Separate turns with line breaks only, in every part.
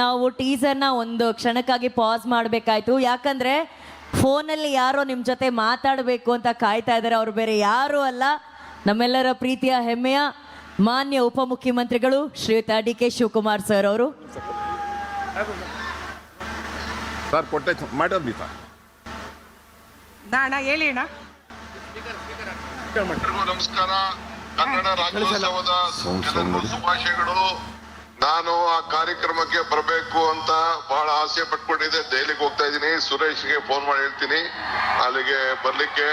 ನಾವು ಟೀಸರ್ನ ಒಂದು ಕ್ಷಣಕ್ಕಾಗಿ ಪಾಸ್ ಮಾಡಬೇಕಾಯ್ತು. ಯಾಕಂದ್ರೆ ಫೋನಲ್ಲಿ ಯಾರೋ ನಿಮ್ಮ ಜೊತೆ ಮಾತಾಡಬೇಕು ಅಂತ ಕಾಯ್ತಾ ಇದ್ದಾರೆ. ಅವರು ಬೇರೆ ಯಾರೂ ಅಲ್ಲ. ನಮ್ಮೆಲ್ಲರ ಪ್ರೀತಿಯ ಹೆಮ್ಮೆಯ ಮಾನ್ಯ ಉಪಮುಖ್ಯಮಂತ್ರಿಗಳು ಶ್ರೀಯುತ ಡಿ ಕೆ ಶಿವಕುಮಾರ್ ಸರ್ ಅವರು.
ಸರ್ ಕೊಟ್ಟೆ ಮಾಡೋದು ಸರ್.
ನಾಣ ಹೇಳಿ ಅಣ್ಣ.
ಎಲ್ರಿಗೂ ನಮಸ್ಕಾರ. ಕನ್ನಡ ರಾಜ್ಯೋತ್ಸವದ ಶುಭಾಶಯಗಳು. ನಾನು ಆ ಕಾರ್ಯಕ್ರಮಕ್ಕೆ ಬರಬೇಕು ಅಂತ ಬಹಳ ಆಸೆ ಪಟ್ಕೊಂಡಿದ್ದೆ. ದೆಹಲಿಗೆ ಹೋಗ್ತಾ ಇದ್ದೀನಿ. ಸುರೇಶ್ಗೆ ಫೋನ್ ಮಾಡಿ ಹೇಳ್ತೀನಿ. ಅಲ್ಲಿಗೆ ಬರ್ಲಿಕ್ಕೆ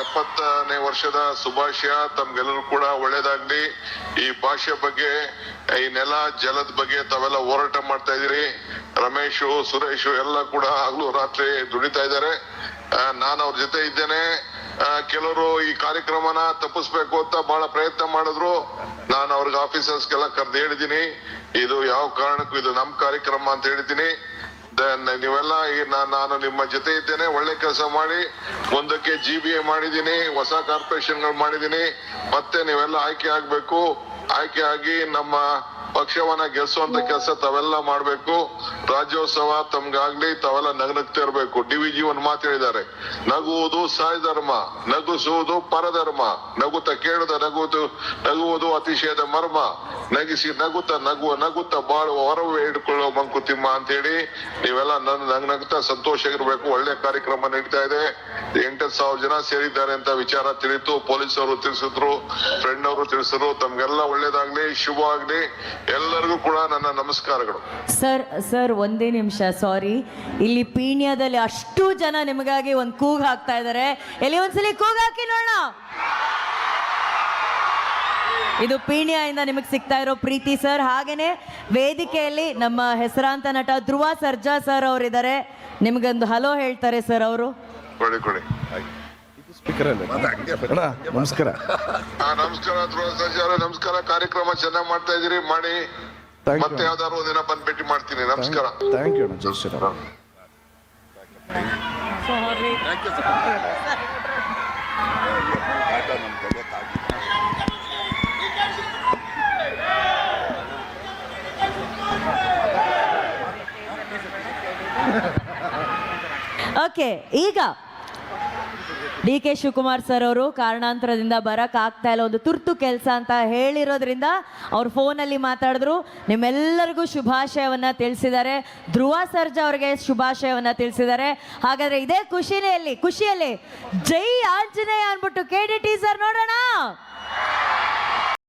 ಎಪ್ಪತ್ತನೇ ವರ್ಷದ ಶುಭಾಶಯ ತಮ್ಗೆಲ್ಲರೂ ಕೂಡ ಒಳ್ಳೇದಾಗ್ಲಿ. ಈ ಭಾಷೆ ಬಗ್ಗೆ, ಈ ನೆಲ ಜಲದ ಬಗ್ಗೆ ತಾವೆಲ್ಲ ಹೋರಾಟ ಮಾಡ್ತಾ ಇದೀರಿ ರಮೇಶು, ಸುರೇಶು ಎಲ್ಲ ಕೂಡ ಆಗ್ಲೂ ರಾತ್ರಿ ದುಡಿತಾ ಇದ್ದಾರೆ. ನಾನು ಅವ್ರ ಜೊತೆ ಇದ್ದೇನೆ. ಕೆಲವರು ಈ ಕಾರ್ಯಕ್ರಮನ ತಪ್ಪಿಸ್ಬೇಕು ಅಂತ ಬಹಳ ಪ್ರಯತ್ನ ಮಾಡಿದ್ರು. ನಾನು ಅವ್ರಿಗೆ ಆಫೀಸರ್ಸ್ಗೆಲ್ಲ ಕರೆದು ಹೇಳಿದ್ದೀನಿ, ಇದು ಯಾವ ಕಾರಣಕ್ಕೂ ಇದು ನಮ್ಮ ಕಾರ್ಯಕ್ರಮ ಅಂತ ಹೇಳಿದ್ದೀನಿ. ನೀವೆಲ್ಲ ನಾನು ನಿಮ್ಮ ಜೊತೆ ಇದ್ದೇನೆ, ಒಳ್ಳೆ ಕೆಲಸ ಮಾಡಿ ಒಂದಕ್ಕೆ ಜಿ ಬಿ ಎ ಮಾಡಿದೀನಿ ಹೊಸ ಕಾರ್ಪೊರೇಷನ್ಗಳು ಮಾಡಿದೀನಿ ಮತ್ತೆ ನೀವೆಲ್ಲ ಆಯ್ಕೆ ಆಗ್ಬೇಕು. ಆಯ್ಕೆ ಆಗಿ ನಮ್ಮ ಪಕ್ಷವನ್ನ ಗೆಲ್ಸುವಂತ ಕೆಲಸ ತಾವೆಲ್ಲ ಮಾಡ್ಬೇಕು. ರಾಜ್ಯೋತ್ಸವ ತಮ್ಗಾಗ್ಲಿ ತಾವೆಲ್ಲ ನಗ್ನಗ್ತಾ ಇರ್ಬೇಕು. ಡಿ ವಿ ಜಿ ಒಂದ್ ಮಾತು ಹೇಳಿದ್ದಾರೆ. ನಗುವುದು ಸಾಯಿ ಧರ್ಮ ನಗುಸುವುದು ಪರಧರ್ಮ. ನಗುತ್ತ ಕೇಳದ ನಗುವುದು ನಗುವುದು ಅತಿಶಯದ ಮರ್ಮ. ನಗಿಸಿ ನಗುತ್ತ ನಗುವ, ನಗುತ್ತ ಬಾಳುವ ಹೊರವೇ ಹಿಡ್ಕೊಳ್ಳೋ ಮಂಕುತಿಮ್ಮ ಅಂತ ಹೇಳಿ ನೀವೆಲ್ಲ ನನ್ನ ನಗ್ ಸಂತೋಷ ಇರ್ಬೇಕು ಒಳ್ಳೆ ಕಾರ್ಯಕ್ರಮ ನಡೀತಾ ಇದೆ. ಎಂಟತ್ತು ಸಾವಿರ ಜನ ಸೇರಿದ್ದಾರೆ ಅಂತ ವಿಚಾರ ತಿಳಿತು. ಪೊಲೀಸರು ತಿಳಿಸಿದ್ರು ಫ್ರೆಂಡ್ ಅವರು ತಿಳಿಸಿದ್ರು. ತಮ್ಗೆಲ್ಲ ಒಳ್ಳೇದಾಗ್ಲಿ, ಶುಭ ಆಗ್ಲಿ. ಎಲ್ಲರಿಗೂ ಕೂಡ ನನ್ನ ನಮಸ್ಕಾರಗಳು.
ಸರ್ ಸರ್ ಒಂದೇ ನಿಮಿಷ ಸಾರಿ. ಇಲ್ಲಿ ಪೀಣ್ಯದಲ್ಲಿ ಅಷ್ಟು ಜನ ನಿಮಗಾಗಿ ಒಂದು ಕೂಗ್ ಹಾಕ್ತಾ ಇದ್ದಾರೆ ಎಲ್ಲಿ ಒಂದ್ಸಲಿ ಕೂಗ್ ಹಾಕಿ ನೋಡೋಣ? ಇದು ಪೀಣ್ಯಿಂದ ನಿಮಗೆ ಸಿಗ್ತಾ ಇರೋ ಪ್ರೀತಿ ಸರ್. ಹಾಗೇನೆ ವೇದಿಕೆಯಲ್ಲಿ ನಮ್ಮ ಹೆಸರಾಂತ ನಟ ಧ್ರುವ ಸರ್ಜಾ ಸರ್ ಅವರಿದ್ದಾರೆ. ನಿಮಗೊಂದು ಹಲೋ ಹೇಳ್ತಾರೆ ಸರ್ ಅವರು.
ಕೊಡಿ ಕೊಡಿ.
ಸ್ಪೀಕರ್ ಅಣ್ಣ ನಮಸ್ಕಾರ.
ಆ, ನಮಸ್ಕಾರ ಧ್ರುವ ಸರ್ಜಾ ನಮಸ್ಕಾರ. ಕಾರ್ಯಕ್ರಮ ಚೆನ್ನಾಗಿ ಮಾಡ್ತಾ ಇದೀರಿ ಮಾಡಿ. ಮತ್ತೆ ಯಾವ್ದಾದ್ರು ಒಂದಿನ ಬಂದ್ ಭೇಟಿ ಮಾಡ್ತೀನಿ. ನಮಸ್ಕಾರ.
ಥ್ಯಾಂಕ್ ಯು ಅಣ್ಣ ಜೈ ಶ್ರೀರಾಮ್.
ಓಕೆ ಈಗ ಡಿ ಕೆ ಶಿವಕುಮಾರ್ ಸರ್ ಅವರು ಕಾರಣಾಂತರದಿಂದ ಬರಕ್ ಆಗ್ತಾ ಇಲ್ಲ, ಒಂದು ತುರ್ತು ಕೆಲಸ ಅಂತ ಹೇಳಿರೋದ್ರಿಂದ ಅವ್ರು ಫೋನಲ್ಲಿ ಮಾತಾಡಿದ್ರು. ನಿಮ್ಮೆಲ್ಲರಿಗೂ ಶುಭಾಶಯವನ್ನ ತಿಳಿಸಿದ್ದಾರೆ. ಧ್ರುವ ಸರ್ಜಾ ಅವರಿಗೆ ಶುಭಾಶಯವನ್ನ ತಿಳಿಸಿದ್ದಾರೆ. ಹಾಗಾದ್ರೆ ಇದೇ ಖುಷಿಯಲ್ಲಿ ಖುಷಿಯಲ್ಲಿ ಜೈ ಆಂಜನೇಯ ಅನ್ಬಿಟ್ಟು ಕೆ ಡಿ ಸರ್ ನೋಡೋಣ.